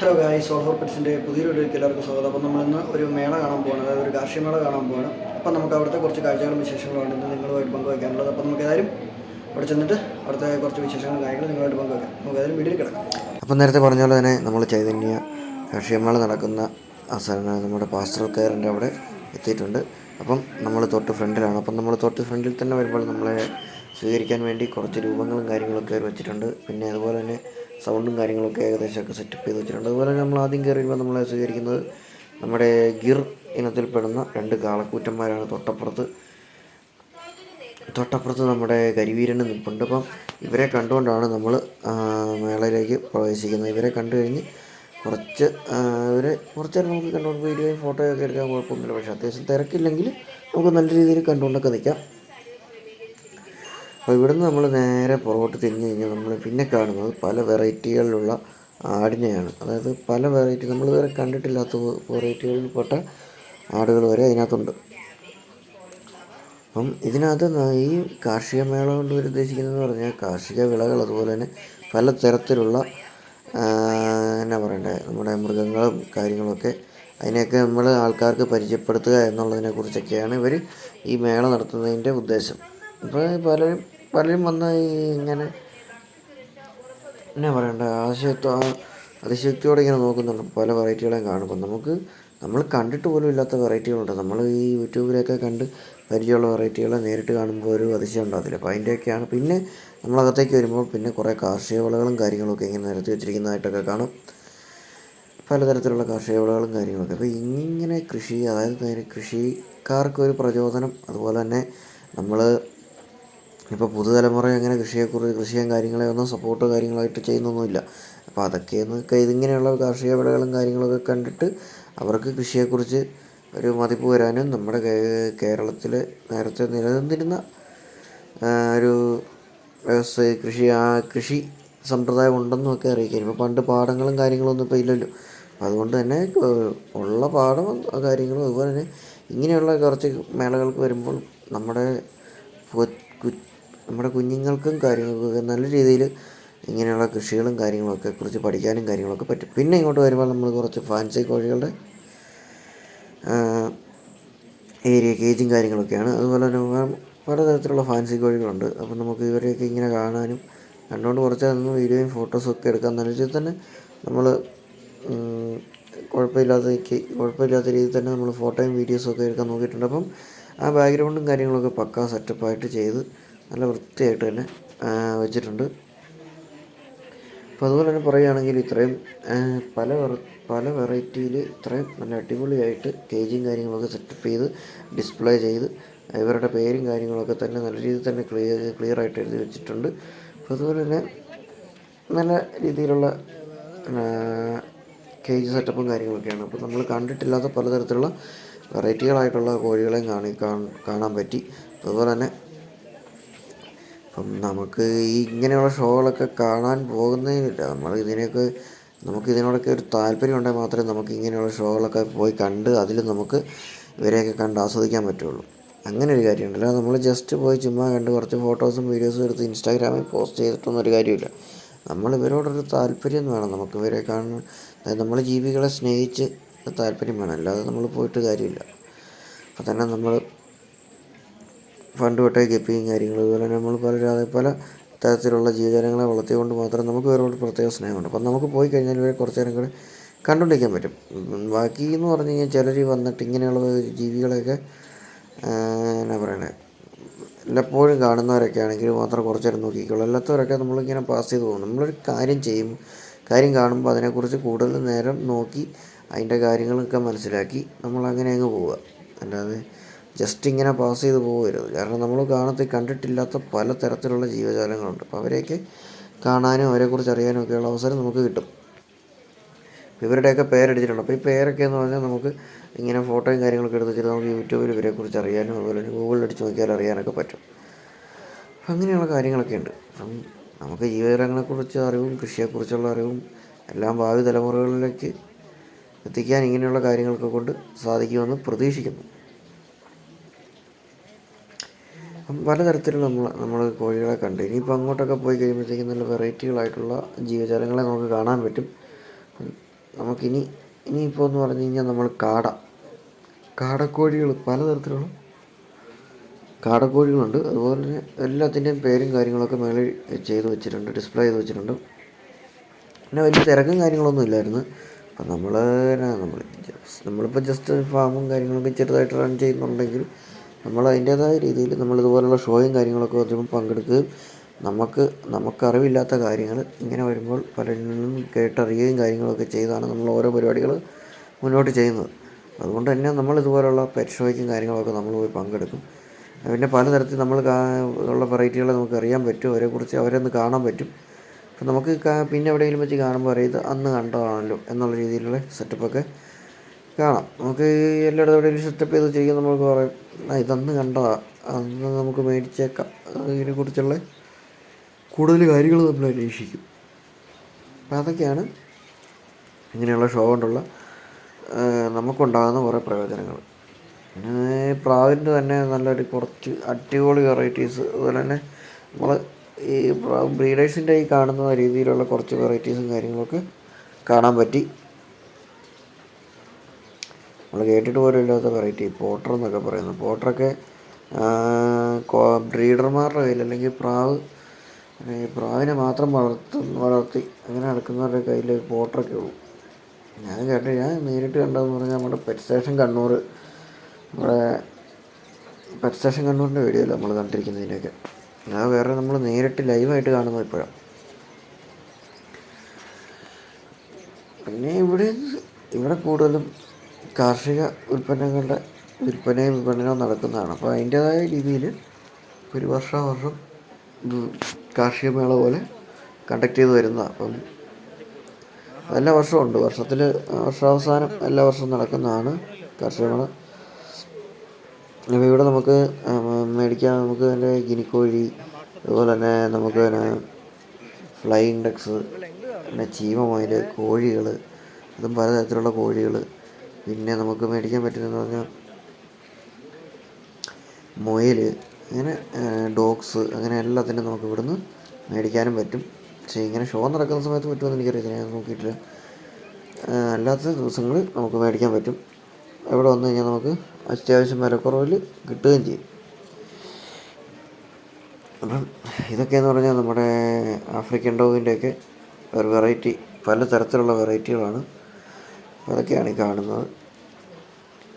Hello guys സോൾ ഹോർപ്പിറ്റ്സിന്റെ പെറ്റ്സിന്റെ പുതിയൊരു എല്ലാവർക്കും സ്വാഗതം. അപ്പോൾ നമ്മളിന്ന് ഒരു മേള കാണാൻ പോകണം അതായത് ഒരു കാർഷിക മേള കാണാൻ പോകണം അപ്പോൾ നമുക്ക് അവിടുത്തെ കുറച്ച് കാഴ്ചകളും വിശേഷങ്ങളുമാണ് ഇന്ന് നിങ്ങളുമായിട്ട് പങ്കുവയ്ക്കാനുള്ളത് അപ്പോൾ നമുക്ക് ഏതായാലും അവിടെ ചെന്നിട്ട് അവിടുത്തെ കുറച്ച് വിശേഷങ്ങളും കാര്യങ്ങളും നിങ്ങളുമായിട്ട് പങ്കുവയ്ക്കാം നമുക്ക് ഏതായാലും വീഡിയോയിൽ കിടക്കാം. അപ്പം നേരത്തെ പറഞ്ഞ പോലെ തന്നെ നമ്മൾ ചൈതന്യ കാർഷിക മേള നടക്കുന്ന ആ സ്ഥലം നമ്മുടെ പാസ്റ്റർ കെയറിന്റെ അവിടെ എത്തിയിട്ടുണ്ട്. അപ്പം നമ്മൾ തൊട്ട് ഫ്രണ്ടിലാണ്. അപ്പം നമ്മൾ തൊട്ട് ഫ്രണ്ടിൽ തന്നെ വരുമ്പോൾ നമ്മളെ സ്വീകരിക്കാൻ വേണ്ടി കുറച്ച് രൂപങ്ങളും കാര്യങ്ങളൊക്കെ വെച്ചിട്ടുണ്ട്. പിന്നെ അതുപോലെ തന്നെ സൗണ്ടും കാര്യങ്ങളൊക്കെ ഏകദേശമൊക്കെ സെറ്റപ്പ് ചെയ്ത് വെച്ചിട്ടുണ്ട്. അതുപോലെ നമ്മൾ ആദ്യം കയറി വരുമ്പോൾ നമ്മളെ സ്വീകരിക്കുന്നത് നമ്മുടെ ഗിർ ഇനത്തിൽപ്പെടുന്ന രണ്ട് കാളക്കൂറ്റന്മാരാണ്. തൊട്ടപ്പുറത്ത് തൊട്ടപ്പുറത്ത് നമ്മുടെ കരിവീരന് നിൽപ്പുണ്ട് അപ്പം ഇവരെ കണ്ടുകൊണ്ടാണ് നമ്മൾ മേളയിലേക്ക് പ്രവേശിക്കുന്നത്. ഇവരെ കണ്ടു കഴിഞ്ഞ് കുറച്ച് ഇവരെ കുറച്ച് നേരം നമുക്ക് കണ്ടുകൊണ്ട് വീഡിയോയും ഫോട്ടോയൊക്കെ എടുക്കാൻ കുഴപ്പമൊന്നുമില്ല. പക്ഷേ അത്യാവശ്യം തിരക്കില്ലെങ്കിൽ നമുക്ക് നല്ല രീതിയിൽ കണ്ടുകൊണ്ടൊക്കെ നിൽക്കാം. അപ്പോൾ ഇവിടുന്ന് നമ്മൾ നേരെ പുറകോട്ട് തിരിഞ്ഞു കഴിഞ്ഞാൽ നമ്മൾ പിന്നെ കാണുന്നത് പല വെറൈറ്റികളിലുള്ള ആടിനെയാണ്. അതായത് പല വെറൈറ്റി നമ്മൾ ഇതുവരെ കണ്ടിട്ടില്ലാത്ത വെറൈറ്റികളിൽപ്പെട്ട ആടുകൾ വരെ അതിനകത്തുണ്ട്. അപ്പം ഇതിനകത്ത് ഈ കാർഷിക മേള കൊണ്ട് ഉദ്ദേശിക്കുന്നതെന്ന് പറഞ്ഞാൽ കാർഷിക വിളകൾ അതുപോലെ തന്നെ പല തരത്തിലുള്ള എന്നാ പറയണ്ടേ നമ്മുടെ മൃഗങ്ങളും കാര്യങ്ങളൊക്കെ അതിനെയൊക്കെ നമ്മൾ ആൾക്കാർക്ക് പരിചയപ്പെടുത്തുക എന്നുള്ളതിനെക്കുറിച്ചൊക്കെയാണ് ഇവർ ഈ മേള നടത്തുന്നതിന്റെ ഉദ്ദേശം. അപ്പോൾ പലരും പലരും വന്ന ഈ ഇങ്ങനെ എന്നാ പറയണ്ട ആശയത്വ അതിശക്തിയോടെ ഇങ്ങനെ നോക്കുന്നുണ്ട്. പല വെറൈറ്റികളെയും കാണുമ്പോൾ നമുക്ക് നമ്മൾ കണ്ടിട്ട് പോലും ഇല്ലാത്ത വെറൈറ്റികളുണ്ട്. നമ്മൾ ഈ യൂട്യൂബിലൊക്കെ കണ്ട് പരിചയമുള്ള വെറൈറ്റികളെ നേരിട്ട് കാണുമ്പോൾ ഒരു അതിശയം ഉണ്ടാകത്തില്ല അപ്പോൾ അതിന്റെയൊക്കെയാണ് പിന്നെ നമ്മളകത്തേക്ക് വരുമ്പോൾ പിന്നെ കുറേ കാർഷിക വിളകളും കാര്യങ്ങളൊക്കെ ഇങ്ങനെ നിരത്തി വെച്ചിരിക്കുന്നതായിട്ടൊക്കെ കാണും. പലതരത്തിലുള്ള കാർഷിക വിളകളും കാര്യങ്ങളൊക്കെ. അപ്പോൾ ഇങ്ങനെ കൃഷി അതായത് കൃഷിക്കാർക്കൊരു പ്രചോദനം അതുപോലെ തന്നെ നമ്മൾ ഇപ്പോൾ പുതുതലമുറ അങ്ങനെ കൃഷിയെക്കുറിച്ച് കൃഷിയും കാര്യങ്ങളെ ഒന്നും സപ്പോർട്ട് കാര്യങ്ങളായിട്ട് ചെയ്യുന്നൊന്നുമില്ല. അപ്പോൾ അതൊക്കെ ഒന്ന് ഇതിങ്ങനെയുള്ള കാർഷിക വിളകളും കാര്യങ്ങളൊക്കെ കണ്ടിട്ട് അവർക്ക് കൃഷിയെക്കുറിച്ച് ഒരു മതിപ്പ് വരാനും നമ്മുടെ കേരളത്തിൽ നേരത്തെ നിലനിന്നിരുന്ന ഒരു വ്യവസായ കൃഷി ആ കൃഷി സമ്പ്രദായം ഉണ്ടെന്നും ഒക്കെ അറിയിക്കാൻ ഇപ്പോൾ പണ്ട് പാടങ്ങളും കാര്യങ്ങളൊന്നും ഇപ്പോൾ ഇല്ലല്ലോ. അതുകൊണ്ട് തന്നെ ഉള്ള പാടവും കാര്യങ്ങളും അതുപോലെ തന്നെ ഇങ്ങനെയുള്ള കുറച്ച് മേളകൾക്ക് വരുമ്പോൾ നമ്മുടെ നമ്മുടെ കുഞ്ഞുങ്ങൾക്കും കാര്യങ്ങൾക്കൊക്കെ നല്ല രീതിയിൽ ഇങ്ങനെയുള്ള കൃഷികളും കാര്യങ്ങളൊക്കെ കുറിച്ച് പഠിക്കാനും കാര്യങ്ങളൊക്കെ പറ്റും. പിന്നെ ഇങ്ങോട്ട് വരുമ്പോൾ നമ്മൾ കുറച്ച് ഫാൻസി കോഴികളുടെ ഏരിയ കേജും കാര്യങ്ങളൊക്കെയാണ്. അതുപോലെ തന്നെ പലതരത്തിലുള്ള ഫാൻസി കോഴികളുണ്ട്. അപ്പം നമുക്ക് ഇവരെയൊക്കെ ഇങ്ങനെ കാണാനും കണ്ടുകൊണ്ട് കുറച്ച് നിന്ന് വീഡിയോയും ഫോട്ടോസും ഒക്കെ എടുക്കാൻ നല്ല രീതിയിൽ തന്നെ നമ്മൾ കുഴപ്പമില്ലാത്ത കുഴപ്പമില്ലാത്ത രീതിയിൽ തന്നെ നമ്മൾ ഫോട്ടോയും വീഡിയോസും ഒക്കെ എടുക്കാൻ നോക്കിയിട്ടുണ്ട്. അപ്പം ആ ബാക്ക്ഗ്രൗണ്ടും കാര്യങ്ങളൊക്കെ പക്കാ സെറ്റപ്പായിട്ട് ചെയ്ത് നല്ല വൃത്തിയായിട്ട് തന്നെ വെച്ചിട്ടുണ്ട്. അപ്പോൾ അതുപോലെ തന്നെ പറയുകയാണെങ്കിൽ ഇത്രയും പല പല വെറൈറ്റിയിൽ ഇത്രയും നല്ല അടിപൊളിയായിട്ട് കേജിങ് കാര്യങ്ങളൊക്കെ സെറ്റപ്പ് ചെയ്ത് ഡിസ്പ്ലേ ചെയ്ത് ഇവരുടെ പേരും കാര്യങ്ങളൊക്കെ തന്നെ നല്ല രീതിയിൽ തന്നെ ക്ലിയർ ക്ലിയർ ആയിട്ട് എഴുതി വെച്ചിട്ടുണ്ട്. അപ്പോൾ അതുപോലെ തന്നെ നല്ല രീതിയിലുള്ള കേജ് സെറ്റപ്പും കാര്യങ്ങളൊക്കെയാണ്. അപ്പോൾ നമ്മൾ കണ്ടിട്ടില്ലാത്ത പലതരത്തിലുള്ള വെറൈറ്റികളായിട്ടുള്ള കോഴികളെയും കാണി കാണാൻ പറ്റി. അതുപോലെ തന്നെ അപ്പം നമുക്ക് ഈ ഇങ്ങനെയുള്ള ഷോകളൊക്കെ കാണാൻ പോകുന്നതിനില്ല നമ്മൾ ഇതിനൊക്കെ നമുക്ക് ഇതിനോടൊക്കെ ഒരു താല്പര്യം ഉണ്ടെങ്കിൽ മാത്രമേ നമുക്ക് ഇങ്ങനെയുള്ള ഷോകളൊക്കെ പോയി കണ്ട് അതിൽ നമുക്ക് ഇവരെയൊക്കെ കണ്ട് ആസ്വദിക്കാൻ പറ്റുള്ളൂ. അങ്ങനെ ഒരു കാര്യമുണ്ടല്ലോ നമ്മൾ ജസ്റ്റ് പോയി ചുമ്മാ കണ്ട് കുറച്ച് ഫോട്ടോസും വീഡിയോസും എടുത്ത് ഇൻസ്റ്റാഗ്രാമിൽ പോസ്റ്റ് ചെയ്തിട്ടൊന്നും ഒരു കാര്യമില്ല. നമ്മൾ ഇവരോടൊരു താല്പര്യം വേണം. നമുക്ക് ഇവരെ കാണാൻ അതായത് നമ്മൾ ജീവികളെ സ്നേഹിച്ച് താല്പര്യം വേണം. അല്ലാതെ നമ്മൾ പോയിട്ട് കാര്യമില്ല. അപ്പോൾ തന്നെ നമ്മൾ പണ്ട് തൊട്ടേ ഗപ്പിയും കാര്യങ്ങളും. അതുപോലെ തന്നെ നമ്മൾ പല രാ- പല തരത്തിലുള്ള ജീവജാലങ്ങളെ വളർത്തിക്കൊണ്ട് മാത്രം നമുക്ക് ഇവരോട് പ്രത്യേക സ്നേഹമുണ്ട്. അപ്പം നമുക്ക് പോയി കഴിഞ്ഞാൽ ഇവരെ കുറച്ച് നേരം കൂടെ കണ്ടുകൊണ്ടിരിക്കാൻ പറ്റും. ബാക്കി എന്ന് പറഞ്ഞു കഴിഞ്ഞാൽ ചിലർ വന്നിട്ട് ഇങ്ങനെയുള്ള ജീവികളെയൊക്കെ എന്നാ പറയണേ വല്ലപ്പോഴും കാണുന്നവരൊക്കെ ആണെങ്കിൽ മാത്രം കുറച്ച് നേരം നോക്കിക്കോളൂ. അല്ലാത്തവരൊക്കെ നമ്മളിങ്ങനെ പാസ് ചെയ്ത് പോകും. നമ്മളൊരു കാര്യം ചെയ്യും. കാര്യം കാണുമ്പോൾ അതിനെക്കുറിച്ച് കൂടുതൽ നേരം നോക്കി അതിന്റെ കാര്യങ്ങളൊക്കെ മനസ്സിലാക്കി നമ്മൾ അങ്ങനെ അങ്ങ് പോവുക. അല്ലാതെ ജസ്റ്റ് ഇങ്ങനെ പാസ് ചെയ്ത് പോകരുത് കാരണം നമ്മൾ കാണത്തി കണ്ടിട്ടില്ലാത്ത പല തരത്തിലുള്ള ജീവജാലങ്ങളുണ്ട്. അപ്പോൾ അവരെയൊക്കെ കാണാനും അവരെക്കുറിച്ച് അറിയാനും ഒക്കെയുള്ള അവസരം നമുക്ക് കിട്ടും. ഇവരുടെയൊക്കെ പേരടിച്ചിട്ടുണ്ട്. അപ്പോൾ ഈ പേരൊക്കെ എന്ന് പറഞ്ഞാൽ നമുക്ക് ഇങ്ങനെ ഫോട്ടോയും കാര്യങ്ങളൊക്കെ എടുത്ത് വെച്ചിട്ട് നമുക്ക് യൂട്യൂബിൽ ഇവരെക്കുറിച്ച് അറിയാനും അതുപോലെ തന്നെ ഗൂഗിളിൽ അടിച്ച് നോക്കിയാൽ അറിയാനൊക്കെ പറ്റും. അങ്ങനെയുള്ള കാര്യങ്ങളൊക്കെ ഉണ്ട്. അപ്പം നമുക്ക് ജീവജാലങ്ങളെക്കുറിച്ച് അറിവും കൃഷിയെക്കുറിച്ചുള്ള അറിവും എല്ലാം ഭാവി തലമുറകളിലേക്ക് എത്തിക്കാൻ ഇങ്ങനെയുള്ള കാര്യങ്ങളൊക്കെ കൊണ്ട് സാധിക്കുമെന്ന് പ്രതീക്ഷിക്കുന്നു അപ്പം പലതരത്തിലുള്ള നമ്മൾ നമ്മൾ കോഴികളെ കണ്ടു. ഇനിയിപ്പോൾ അങ്ങോട്ടൊക്കെ പോയി കഴിയുമ്പോഴത്തേക്കും നല്ല വെറൈറ്റികളായിട്ടുള്ള ജീവജാലങ്ങളെ നമുക്ക് കാണാൻ പറ്റും. നമുക്കിനി ഇനിയിപ്പോൾ എന്ന് പറഞ്ഞു കഴിഞ്ഞാൽ നമ്മൾ കാട. കാടക്കോഴികൾ പലതരത്തിലുള്ള കാടക്കോഴികളുണ്ട്. അതുപോലെ തന്നെ എല്ലാത്തിന്റെയും പേരും കാര്യങ്ങളൊക്കെ മേളിൽ ചെയ്ത് വെച്ചിട്ടുണ്ട് ഡിസ്പ്ലേ ചെയ്ത് വെച്ചിട്ടുണ്ട്. പിന്നെ വലിയ തിരക്കും കാര്യങ്ങളൊന്നും ഇല്ലായിരുന്നു. അപ്പം നമ്മൾ നമ്മൾ നമ്മളിപ്പോൾ ജസ്റ്റ് ഫാമും കാര്യങ്ങളൊക്കെ ചെറുതായിട്ട് റൺ ചെയ്യുന്നുണ്ടെങ്കിൽ നമ്മൾ അതിന്റേതായ രീതിയിൽ നമ്മൾ ഇതുപോലുള്ള ഷോയും കാര്യങ്ങളൊക്കെ വരുമ്പോൾ പങ്കെടുക്കുകയും നമുക്ക് നമുക്കറിവില്ലാത്ത കാര്യങ്ങൾ ഇങ്ങനെ വരുമ്പോൾ പലരിൽ നിന്നും കേട്ടറിയുകയും കാര്യങ്ങളൊക്കെ ചെയ്താണ് നമ്മൾ ഓരോ പരിപാടികൾ മുന്നോട്ട് ചെയ്യുന്നത്. അതുകൊണ്ട് തന്നെ നമ്മൾ ഇതുപോലുള്ള പെറ്റ് ഷോയ്ക്കും കാര്യങ്ങളൊക്കെ നമ്മൾ പോയി പങ്കെടുക്കും. പിന്നെ പലതരത്തിൽ നമ്മൾ ഉള്ള വെറൈറ്റികളെ നമുക്ക് അറിയാൻ പറ്റും അവരെക്കുറിച്ച് അവരെ ഒന്ന് കാണാൻ പറ്റും. അപ്പം നമുക്ക് പിന്നെ എവിടെയെങ്കിലും വെച്ച് കാണുമ്പോൾ ഇത് അന്ന് കണ്ടതാണല്ലോ എന്നുള്ള രീതിയിലുള്ള സെറ്റപ്പൊക്കെ കാണാം. നമുക്ക് എല്ലായിടത്തും എവിടെയെങ്കിലും സെറ്റപ്പ് ചെയ്ത് ചെയ്യുമ്പോൾ നമുക്ക് പറയും. ആ ഇതന്ന് കണ്ടതാ. അന്ന് നമുക്ക് മേടിച്ചേക്കാം. ഇതിനെക്കുറിച്ചുള്ള കൂടുതൽ കാര്യങ്ങൾ നമ്മൾ അന്വേഷിക്കും. അപ്പം അതൊക്കെയാണ് ഇങ്ങനെയുള്ള ഷോ കൊണ്ടുള്ള നമുക്കുണ്ടാകുന്ന കുറേ പ്രയോജനങ്ങൾ. പിന്നെ പ്രാവിന്റെ തന്നെ നല്ലൊരു കുറച്ച് അടിപൊളി വെറൈറ്റീസ് അതുപോലെ തന്നെ നമ്മൾ ഈ ബ്രീഡേഴ്സിന്റെ ഈ കാണുന്ന രീതിയിലുള്ള കുറച്ച് വെറൈറ്റീസും കാര്യങ്ങളൊക്കെ കാണാൻ പറ്റി. നമ്മൾ കേട്ടിട്ട് പോലും ഇല്ലാത്ത വെറൈറ്റി പോട്ടർ എന്നൊക്കെ പറയുന്നത്. പോട്ടറൊക്കെ ബ്രീഡർമാരുടെ കയ്യിൽ അല്ലെങ്കിൽ പ്രാവ് അല്ലെങ്കിൽ പ്രാവിനെ മാത്രം വളർത്ത് വളർത്തി അങ്ങനെ നടക്കുന്നവരുടെ കയ്യിൽ പോട്ടറൊക്കെ ഉള്ളൂ. ഞാൻ കേട്ട ഞാൻ നേരിട്ട് കണ്ടതെന്ന് പറഞ്ഞാൽ നമ്മുടെ പെറ്റ് സ്റ്റേഷൻ കണ്ണൂർ നമ്മുടെ പെറ്റ് സ്റ്റേഷൻ കണ്ണൂരിന്റെ വീഡിയോ അല്ല നമ്മൾ കണ്ടിരിക്കുന്നതിനൊക്കെ. ഞാൻ വേറെ നമ്മൾ നേരിട്ട് ലൈവായിട്ട് കാണുന്നത് ഇപ്പോഴാണ്. പിന്നെ ഇവിടെ ഇവിടെ കൂടുതലും കാർഷിക ഉൽപ്പന്നങ്ങളുടെ വിൽപ്പനയും വിപണനവും നടക്കുന്നതാണ്. അപ്പോൾ അതിന്റേതായ രീതിയിൽ ഒരു വർഷാവർഷം വർഷം കാർഷിക മേള പോലെ കണ്ടക്ട് ചെയ്ത് വരുന്നതാണ് അപ്പം എല്ലാ വർഷവും ഉണ്ട് വർഷത്തിൽ വർഷാവസാനം എല്ലാ വർഷവും നടക്കുന്നതാണ് കാർഷിക മേള. അപ്പോൾ ഇവിടെ നമുക്ക് മേടിക്കാൻ നമുക്ക് അതിന്റെ ഗിനിക്കോഴി അതുപോലെ തന്നെ നമുക്ക് തന്നെ ഫ്ലൈ ഇൻഡെക്സ് പിന്നെ ചീമ മുയൽ കോഴികൾ അതും പലതരത്തിലുള്ള കോഴികൾ പിന്നെ നമുക്ക് മേടിക്കാൻ പറ്റുന്നതെന്ന് പറഞ്ഞാൽ മുയൽ അങ്ങനെ ഡോഗ്സ് അങ്ങനെ എല്ലാത്തിനും നമുക്ക് ഇവിടുന്ന് മേടിക്കാനും പറ്റും. പക്ഷേ ഇങ്ങനെ ഷോ നടക്കുന്ന സമയത്ത് പറ്റുമെന്ന് എനിക്കറിയത്തില്ല. ഞാൻ നോക്കിയിട്ടില്ല. അല്ലാത്ത ദിവസങ്ങളിൽ നമുക്ക് മേടിക്കാൻ പറ്റും. ഇവിടെ വന്നു കഴിഞ്ഞാൽ നമുക്ക് അത്യാവശ്യം വിലക്കുറവിൽ കിട്ടുകയും ചെയ്യും. അപ്പം ഇതൊക്കെയെന്ന് പറഞ്ഞാൽ നമ്മുടെ ആഫ്രിക്കൻ ഡോഗിന്റെയൊക്കെ ഒരു വെറൈറ്റി പല തരത്തിലുള്ള വെറൈറ്റികളാണ്. അതൊക്കെയാണ് ഈ കാണുന്നത്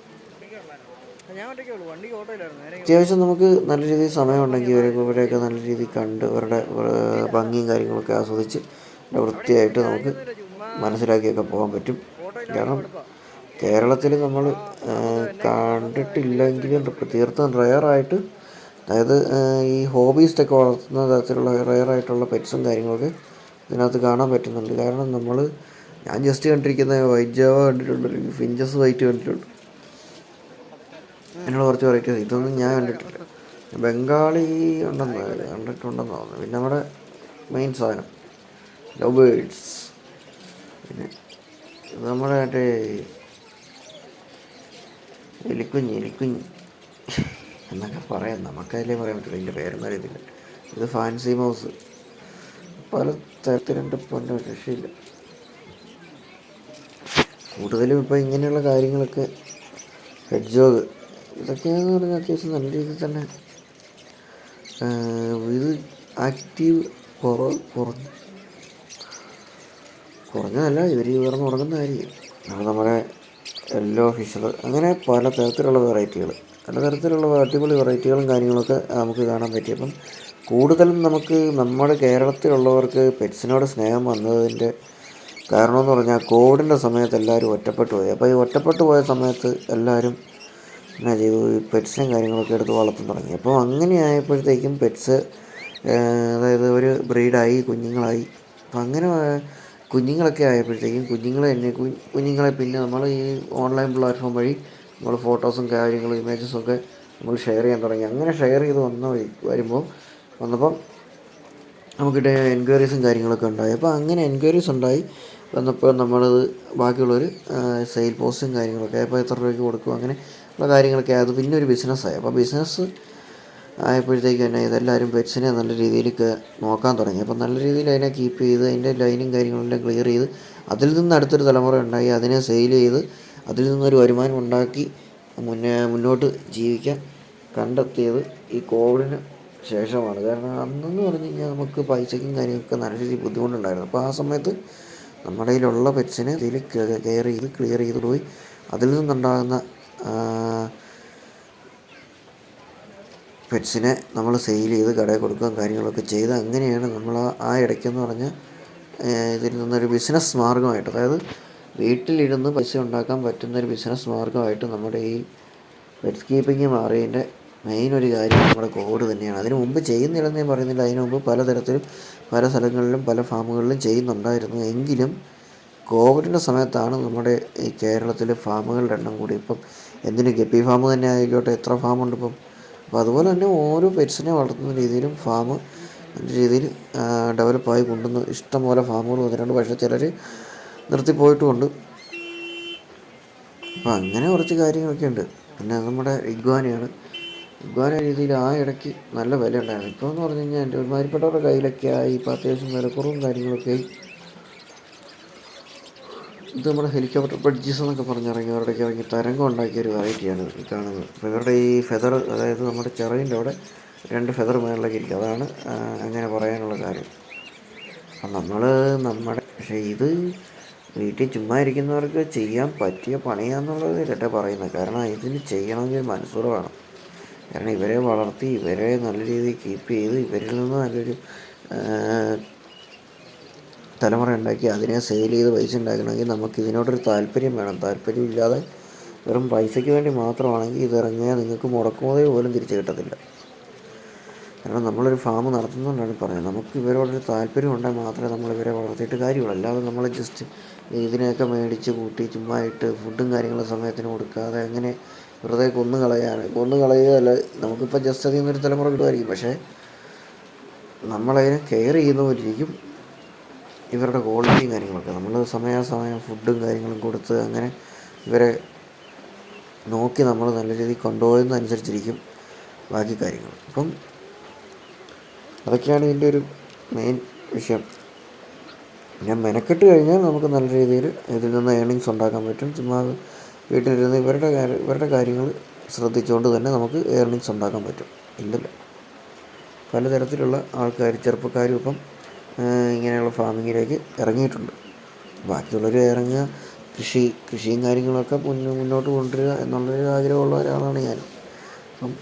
ഞാൻ ഒറ്റയ്ക്കേ ഉള്ളൂ വണ്ടി ഓട്ടോയിലായിരുന്നു നേരെ അത്യാവശ്യം നമുക്ക് നല്ല രീതിയിൽ സമയമുണ്ടെങ്കിൽ ഇവരെ ഇവരെയൊക്കെ നല്ല രീതിയിൽ കണ്ട് അവരുടെ ഏർ, ഭംഗിയും കാര്യങ്ങളൊക്കെ ആസ്വദിച്ച് വൃത്തിയായിട്ട് നമുക്ക് മനസ്സിലാക്കിയൊക്കെ പോകാൻ പറ്റും. കാരണം കേരളത്തിൽ നമ്മൾ കണ്ടിട്ടില്ലെങ്കിലും തീർത്തും റയറായിട്ട് അതായത് ഈ ഹോബീസ്റ്റൊക്കെ വളർത്തുന്ന തരത്തിലുള്ള റയറായിട്ടുള്ള പെറ്റ്സും കാര്യങ്ങളൊക്കെ ഇതിനകത്ത് കാണാൻ പറ്റുന്നുണ്ട്. കാരണം നമ്മൾ ഞാൻ ജസ്റ്റ് കണ്ടിരിക്കുന്ന വൈറ്റ് ജാവ കണ്ടിട്ടുണ്ട് ഫിഞ്ചസ് വൈറ്റ് കണ്ടിട്ടുണ്ട്. അങ്ങനെയുള്ള കുറച്ച് വെറൈറ്റീസ് ഇതൊന്നും ഞാൻ കണ്ടിട്ടില്ല. ബംഗാളി ഉണ്ടെന്ന് കണ്ടിട്ടുണ്ടെന്ന് തോന്നുന്നു. പിന്നെ നമ്മുടെ മെയിൻ സാധനം ലവ് ബേഡ്സ് പിന്നെ ഇത് നമ്മുടെ മറ്റേ എലിക്കുഞ്ഞ് എലിക്കുഞ്ഞ് എന്നൊക്കെ പറയാം. നമുക്കതിലേ പറയാൻ പറ്റില്ല ഇതിന്റെ പേരൊന്നും അറിയത്തില്ല. ഇത് ഫാൻസി മൗസ് പല തരത്തിലുണ്ട് പൊന്നോ രക്ഷയില്ല. കൂടുതലും ഇപ്പോൾ ഇങ്ങനെയുള്ള കാര്യങ്ങളൊക്കെ ഹെഡ്ജോഗ് ഇതൊക്കെയാന്ന് പറഞ്ഞാൽ അത്യാവശ്യം നല്ല രീതിയിൽ തന്നെ ഇത് ആക്റ്റീവ് കുറ കുറഞ്ഞു കുറഞ്ഞതല്ല ഇവർ ഉയർന്ന് ഉറങ്ങുന്നതായിരിക്കും അത് നമ്മുടെ എല്ലോ ഫിഷർ അങ്ങനെ പല തരത്തിലുള്ള വെറൈറ്റികൾ പല തരത്തിലുള്ള അടിപൊളി വെറൈറ്റികളും കാര്യങ്ങളൊക്കെ നമുക്ക് കാണാൻ പറ്റി. അപ്പം കൂടുതലും നമുക്ക് നമ്മുടെ കേരളത്തിലുള്ളവർക്ക് പെറ്റ്സിനോട് സ്നേഹം വന്നതിന്റെ കാരണമെന്ന് പറഞ്ഞാൽ കോവിഡിന്റെ സമയത്ത് എല്ലാവരും ഒറ്റപ്പെട്ടു പോയി. അപ്പോൾ ഈ ഒറ്റപ്പെട്ടു പോയ സമയത്ത് എല്ലാവരും എന്നാ ചെയ്തു പെറ്റ്സും കാര്യങ്ങളൊക്കെ എടുത്ത് വളർത്താൻ തുടങ്ങി. അപ്പോൾ അങ്ങനെ ആയപ്പോഴത്തേക്കും പെറ്റ്സ് അതായത് ഒരു ബ്രീഡായി കുഞ്ഞുങ്ങളായി. അപ്പം അങ്ങനെ കുഞ്ഞുങ്ങളൊക്കെ ആയപ്പോഴത്തേക്കും കുഞ്ഞുങ്ങളെ തന്നെ കുഞ്ഞുങ്ങളെ പിന്നെ നമ്മൾ ഈ ഓൺലൈൻ പ്ലാറ്റ്ഫോം വഴി നമ്മൾ ഫോട്ടോസും കാര്യങ്ങളും ഇമേജസും ഒക്കെ നമ്മൾ ഷെയർ ചെയ്യാൻ തുടങ്ങി. അങ്ങനെ ഷെയർ ചെയ്ത് വന്ന വരുമ്പോൾ വന്നപ്പം നമുക്കിട്ട് എൻക്വയറീസും കാര്യങ്ങളൊക്കെ ഉണ്ടായി. അപ്പോൾ അങ്ങനെ എൻക്വയറീസ് ഉണ്ടായി. വന്നപ്പോൾ നമ്മളത് ബാക്കിയുള്ളവർ സെയിൽ പോസ്റ്റും കാര്യങ്ങളൊക്കെ അപ്പോൾ എത്ര രൂപയ്ക്ക് കൊടുക്കും അങ്ങനെ ഉള്ള കാര്യങ്ങളൊക്കെ അത് പിന്നെ ഒരു ബിസിനസ്സായി അപ്പോൾ ബിസിനസ് ആയപ്പോഴത്തേക്ക് തന്നെ ഇതെല്ലാവരും പെറ്റ്സിനെ നല്ല രീതിയിൽ നോക്കാൻ തുടങ്ങി. അപ്പോൾ നല്ല രീതിയിൽ അതിനെ കീപ്പ് ചെയ്ത് അതിന്റെ ലൈനും കാര്യങ്ങളെല്ലാം ക്ലിയർ ചെയ്ത് അതിൽ നിന്ന് അടുത്തൊരു തലമുറ ഉണ്ടായി. അതിനെ സെയിൽ ചെയ്ത് അതിൽ നിന്നൊരു വരുമാനം ഉണ്ടാക്കി മുന്നേ മുന്നോട്ട് ജീവിക്കാൻ കണ്ടെത്തിയത് ഈ കോവിഡിന് ശേഷമാണ്. കാരണം അന്നെന്ന് പറഞ്ഞു കഴിഞ്ഞാൽ നമുക്ക് പൈസയ്ക്കും കാര്യങ്ങൾക്കൊക്കെ നല്ല രീതിയിൽ ബുദ്ധിമുട്ടുണ്ടായിരുന്നു. അപ്പോൾ ആ സമയത്ത് നമ്മുടെ കയ്യിലുള്ള പെറ്റ്സിനെ ഇതിൽ കെയർ ചെയ്ത് ക്ലിയർ ചെയ്ത് പോയി. അതിൽ നിന്നുണ്ടാകുന്ന പെറ്റ്സിനെ നമ്മൾ സെയിൽ ചെയ്ത് കടയിൽ കൊടുക്കുകയും കാര്യങ്ങളൊക്കെ ചെയ്ത് അങ്ങനെയാണ് നമ്മൾ ആ ഇടയ്ക്കെന്ന് പറഞ്ഞാൽ ഇതിൽ നിന്നൊരു ബിസിനസ് മാർഗമായിട്ട് അതായത് വീട്ടിലിരുന്ന് പൈസ ഉണ്ടാക്കാൻ പറ്റുന്ന ഒരു ബിസിനസ് മാർഗമായിട്ട് നമ്മുടെ ഈ പെറ്റ്സ് കീപ്പിംഗ് മാറിയതിന്റെ മെയിൻ ഒരു കാര്യം നമ്മുടെ കോഡ് തന്നെയാണ്. അതിനു മുമ്പ് ചെയ്യുന്നില്ലെന്ന് ഞാൻ പറയുന്നില്ല. അതിന് മുമ്പ് പലതരത്തിലും പല സ്ഥലങ്ങളിലും പല ഫാമുകളിലും ചെയ്യുന്നുണ്ടായിരുന്നു. എങ്കിലും കോവിഡിന്റെ സമയത്താണ് നമ്മുടെ ഈ കേരളത്തിലെ ഫാമുകളുടെ എണ്ണം കൂടി. ഇപ്പം എന്തിന് ഗപ്പി ഫാം തന്നെ ആയിക്കോട്ടെ എത്ര ഫാം ഉണ്ട് ഇപ്പം. അപ്പോൾ അതുപോലെ തന്നെ ഓരോ പെറ്റ്സിനെ വളർത്തുന്ന രീതിയിലും ഫാം നല്ല രീതിയിൽ ഡെവലപ്പായി കൊണ്ടുവന്ന് ഇഷ്ടംപോലെ ഫാമുകൾ വന്നിട്ടുണ്ട്. പക്ഷേ ചിലർ നിർത്തിപ്പോയിട്ടുമുണ്ട് അപ്പം അങ്ങനെ കുറച്ച് കാര്യങ്ങളൊക്കെ ഉണ്ട്. പിന്നെ നമ്മുടെ ഇഗ്വാനയാണ്. ഇഗ്വാന രീതിയിൽ ആ ഇടയ്ക്ക് നല്ല വില ഉണ്ടായിരുന്നു. ഇപ്പോൾ എന്ന് പറഞ്ഞു കഴിഞ്ഞാൽ എന്റെ ഒരുമാതിരിപ്പെട്ടവരുടെ കയ്യിലൊക്കെ ആയി ഇപ്പോൾ അത്യാവശ്യം വിലക്കുറവും കാര്യങ്ങളൊക്കെ ആയി. ഇത് നമ്മുടെ ഹെലികോപ്റ്റർ ബഡ്ജസ് എന്നൊക്കെ പറഞ്ഞ് ഇറങ്ങി തരംഗം ഉണ്ടാക്കിയ ഒരു വെറൈറ്റിയാണ് ഈ കാണുന്നത്. അപ്പോൾ ഇവരുടെ ഈ ഫെദർ അതായത് നമ്മുടെ ചിറകിന്റെ അവിടെ രണ്ട് ഫെദർ മേളിലേക്ക് ഇരിക്കും. അതാണ് അങ്ങനെ പറയാനുള്ള കാര്യം. അപ്പം നമ്മൾ നമ്മുടെ പക്ഷേ ഇത് വീട്ടിൽ ചുമ്മാ ഇരിക്കുന്നവർക്ക് ചെയ്യാൻ പറ്റിയ പണിയാന്നുള്ളത് ഇരട്ടെ പറയുന്നത്. കാരണം ഇതിന് ചെയ്യണമെങ്കിൽ മനസ്സൂറ് വേണം. കാരണം ഇവരെ വളർത്തി ഇവരെ നല്ല രീതിയിൽ കീപ്പ് ചെയ്ത് ഇവരിൽ നിന്ന് നല്ലൊരു തലമുറ ഉണ്ടാക്കി അതിനെ സെയിൽ ചെയ്ത് പൈസ ഉണ്ടാക്കണമെങ്കിൽ നമുക്ക് ഇതിനോടൊരു താല്പര്യം വേണം. താല്പര്യം ഇല്ലാതെ വെറും പൈസയ്ക്ക് വേണ്ടി മാത്രമാണെങ്കിൽ ഇത് ഇറങ്ങിയാൽ നിങ്ങൾക്ക് മുടക്കുമതേ പോലും തിരിച്ചു കിട്ടത്തില്ല. കാരണം നമ്മളൊരു ഫാം നടത്തുന്നതുകൊണ്ടാണ് പറയുന്നത്. നമുക്ക് ഇവരോടൊരു താല്പര്യം ഉണ്ടെങ്കിൽ മാത്രമേ നമ്മൾ ഇവരെ വളർത്തിയിട്ട് കാര്യമുള്ളൂ. അല്ലാതെ നമ്മൾ ജസ്റ്റ് ഇതിനെയൊക്കെ മേടിച്ച് കൂട്ടി ചുമ്മാ ഇട്ട് ഫുഡും കാര്യങ്ങളും സമയത്തിന് കൊടുക്കാതെ അങ്ങനെ വെറുതെ കൊന്നു കളയാണ് കൊന്നു കളയുകയല്ല. നമുക്കിപ്പോൾ ജസ്റ്റ് അതിൽ നിന്നൊരു തലമുറ കിട്ടുമായിരിക്കും. പക്ഷേ നമ്മളതിനെ കെയർ ചെയ്യുന്നവരിക്കും ഇവരുടെ ക്വാളിറ്റിയും കാര്യങ്ങളൊക്കെ. നമ്മൾ സമയാസമയം ഫുഡും കാര്യങ്ങളും കൊടുത്ത് അങ്ങനെ ഇവരെ നോക്കി നമ്മൾ നല്ല രീതിയിൽ കൊണ്ടുപോകുന്നതനുസരിച്ചിരിക്കും ബാക്കി കാര്യങ്ങൾ അപ്പം അതൊക്കെയാണ് ഇതിന്റെ ഒരു മെയിൻ വിഷയം. ഞാൻ മെനക്കെട്ട് കഴിഞ്ഞാൽ നമുക്ക് നല്ല രീതിയിൽ ഇതിൽ നിന്ന് ഏണിങ്സ് ഉണ്ടാക്കാൻ പറ്റും. ചുമ്മാ വീട്ടിലിരുന്ന് ഇവരുടെ കാര്യം ഇവരുടെ കാര്യങ്ങൾ ശ്രദ്ധിച്ചുകൊണ്ട് തന്നെ നമുക്ക് ഏർണിങ്സ് ഉണ്ടാക്കാൻ പറ്റും. ഇല്ലല്ലോ. പലതരത്തിലുള്ള ആൾക്കാർ ചെറുപ്പക്കാരും ഇപ്പം ഇങ്ങനെയുള്ള ഫാമിങ്ങിലേക്ക് ഇറങ്ങിയിട്ടുണ്ട്. ബാക്കിയുള്ളവർ ഇറങ്ങുക കൃഷി കൃഷിയും കാര്യങ്ങളൊക്കെ മുന്നോ മുന്നോട്ട് കൊണ്ടുവരിക എന്നുള്ളൊരു ആഗ്രഹമുള്ള ഒരാളാണ് ഞാൻ. അപ്പം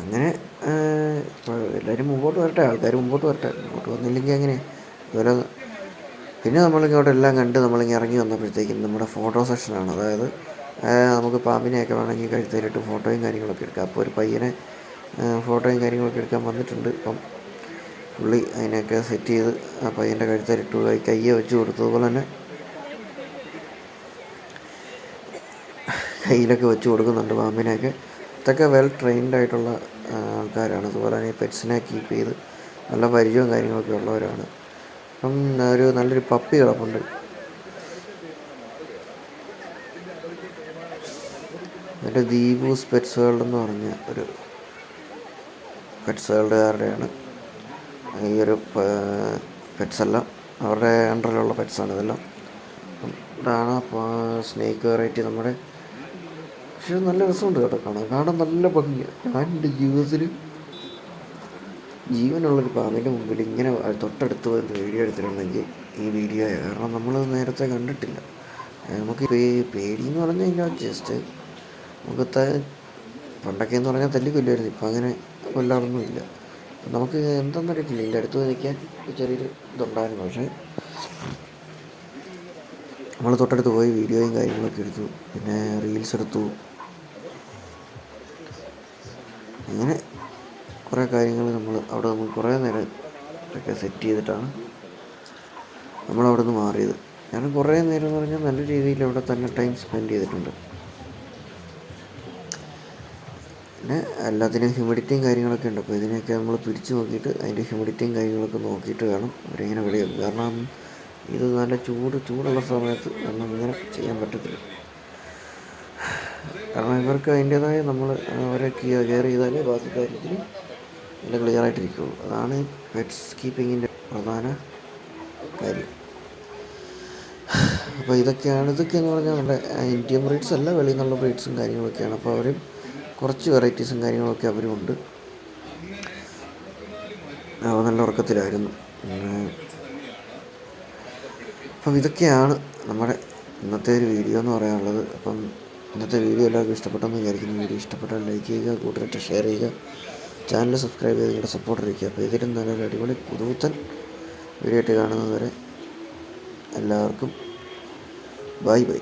അങ്ങനെ എല്ലാവരും മുമ്പോട്ട് വരട്ടെ ആൾക്കാർ മുമ്പോട്ട് വരട്ടെ. മുമ്പോട്ട് വന്നില്ലെങ്കിൽ അങ്ങനെ ഇതുപോലെ പിന്നെ നമ്മളിങ്ങോട്ട് എല്ലാം കണ്ട് നമ്മളിങ്ങനെ ഇറങ്ങി വന്നപ്പോഴത്തേക്കും നമ്മുടെ ഫോട്ടോ സെക്ഷനാണ് അതായത് നമുക്ക് പാമ്പിനെയൊക്കെ വേണമെങ്കിൽ കഴുത്തേലിട്ട് ഫോട്ടോയും കാര്യങ്ങളൊക്കെ എടുക്കാം. അപ്പോൾ ഒരു പയ്യനെ ഫോട്ടോയും കാര്യങ്ങളൊക്കെ എടുക്കാൻ വന്നിട്ടുണ്ട്. അപ്പം പുള്ളി അതിനൊക്കെ സെറ്റ് ചെയ്ത് ആ പയ്യന്റെ കഴുത്തേലിട്ടു കയ്യെ വെച്ച് കൊടുത്തതുപോലെ തന്നെ കയ്യിലൊക്കെ വെച്ച് കൊടുക്കുന്നുണ്ട് പാമ്പിനെയൊക്കെ. ഇതൊക്കെ വെൽ ട്രെയിൻഡ് ആയിട്ടുള്ള ആൾക്കാരാണ്. അതുപോലെ തന്നെ പെറ്റ്സിനെ കീപ്പ് ചെയ്ത് നല്ല പരിചയവും കാര്യങ്ങളൊക്കെ ഉള്ളവരാണ്. അപ്പം ഒരു നല്ലൊരു പപ്പി കിടപ്പുണ്ട് എന്റെ ദീപൂസ് പെറ്റ്സ് വേൾഡ് എന്ന് പറഞ്ഞ ഒരു പെറ്റ്സ് വേൾഡുകാരുടെയാണ് ഈ ഒരു പെറ്റ്സ് എല്ലാം അവരുടെ അണ്ടറിലുള്ള പെറ്റ്സാണ് ഇതെല്ലാം. ഇതാണ് സ്നേക്ക് വെറൈറ്റി നമ്മുടെ. പക്ഷേ നല്ല രസമുണ്ട് കേട്ടോ കാണാൻ. കാണാൻ നല്ല ഭംഗിയാണ് ഞാൻ എന്റെ ജീവിതത്തിൽ ജീവനുള്ളൊരു പാമ്പിന്റെ മുമ്പിൽ ഇങ്ങനെ തൊട്ടടുത്ത് വന്ന് വീഡിയോ എടുത്തിട്ടുണ്ടെങ്കിൽ ഈ വീഡിയോ കാരണം നമ്മൾ നേരത്തെ കണ്ടിട്ടില്ല. നമുക്ക് പേടി എന്ന് പറഞ്ഞു കഴിഞ്ഞാൽ ജസ്റ്റ് നമുക്ക് പണ്ടൊക്കെ എന്ന് പറഞ്ഞാൽ തല്ലിക്കൊല്ലുമായിരുന്നു. ഇപ്പം അങ്ങനെ കൊല്ലാറൊന്നും ഇല്ല നമുക്ക് എന്തെന്നറിയത്തില്ല. ഇതിന്റെ അടുത്ത് നിൽക്കാൻ ചെറിയൊരു ഇതുണ്ടായിരുന്നു. പക്ഷേ നമ്മൾ തൊട്ടടുത്ത് പോയി വീഡിയോയും കാര്യങ്ങളൊക്കെ എടുത്തു. പിന്നെ റീൽസ് എടുത്തു. അങ്ങനെ കുറേ കാര്യങ്ങൾ നമ്മൾ അവിടെ നമ്മൾ കുറേ നേരം ഒക്കെ സെറ്റ് ചെയ്തിട്ടാണ് നമ്മൾ അവിടെ നിന്ന് മാറിയത്. ഞാൻ കുറേ നേരം എന്ന് പറഞ്ഞാൽ നല്ല രീതിയിൽ അവിടെ തന്നെ ടൈം സ്പെൻഡ് ചെയ്തിട്ടുണ്ട്. പിന്നെ എല്ലാത്തിനും ഹ്യൂമിഡിറ്റിയും കാര്യങ്ങളൊക്കെ ഉണ്ട്. അപ്പോൾ ഇതിനെയൊക്കെ നമ്മൾ പിരിച്ചു നോക്കിയിട്ട് അതിന്റെ ഹ്യൂമിഡിറ്റിയും കാര്യങ്ങളൊക്കെ നോക്കിയിട്ട് വേണം അവരിങ്ങനെ വിളയും കാരണം ഇത് നല്ല ചൂട് ചൂടുള്ള സമയത്ത് ഇങ്ങനെ ചെയ്യാൻ പറ്റത്തില്ല. കാരണം ഇവർക്ക് അതിന്റേതായ നമ്മൾ അവരെ കെയർ ചെയ്താലേ ബാക്കി കാര്യത്തിൽ നല്ല ക്ലിയർ ആയിട്ടിരിക്കുള്ളൂ. അതാണ് പെറ്റ്സ് കീപ്പിങ്ങിന്റെ പ്രധാന കാര്യം. അപ്പോൾ ഇതൊക്കെയാണ് ഇതൊക്കെയെന്ന് പറഞ്ഞാൽ നമ്മുടെ ഇന്ത്യൻ ബ്രീഡ്സ് അല്ല വെളിയിൽ നിന്നുള്ള ബ്രീഡ്സും കാര്യങ്ങളൊക്കെയാണ്. അപ്പോൾ അവരും കുറച്ച് വെറൈറ്റീസും കാര്യങ്ങളൊക്കെ അവരും ഉണ്ട് അവ നല്ല ഉറക്കത്തിലായിരുന്നു. അപ്പം ഇതൊക്കെയാണ് നമ്മുടെ ഇന്നത്തെ ഒരു വീഡിയോ എന്ന് പറയാനുള്ളത്. അപ്പം ഇന്നത്തെ വീഡിയോ എല്ലാവർക്കും ഇഷ്ടപ്പെട്ടെന്ന് വിചാരിക്കുന്നു. വീഡിയോ ഇഷ്ടപ്പെട്ടാൽ ലൈക്ക് ചെയ്യുക കൂടുതലായിട്ട് ഷെയർ ചെയ്യുക ചാനൽ സബ്സ്ക്രൈബ് ചെയ്ത് നിങ്ങളുടെ സപ്പോർട്ട് ഇരിക്കുക. അപ്പോൾ ഇതിലും നല്ലൊരു അടിപൊളി പുതുത്തൻ വീഡിയോ ആയിട്ട് കാണുന്നതുവരെ എല്ലാവർക്കും ബൈ ബൈ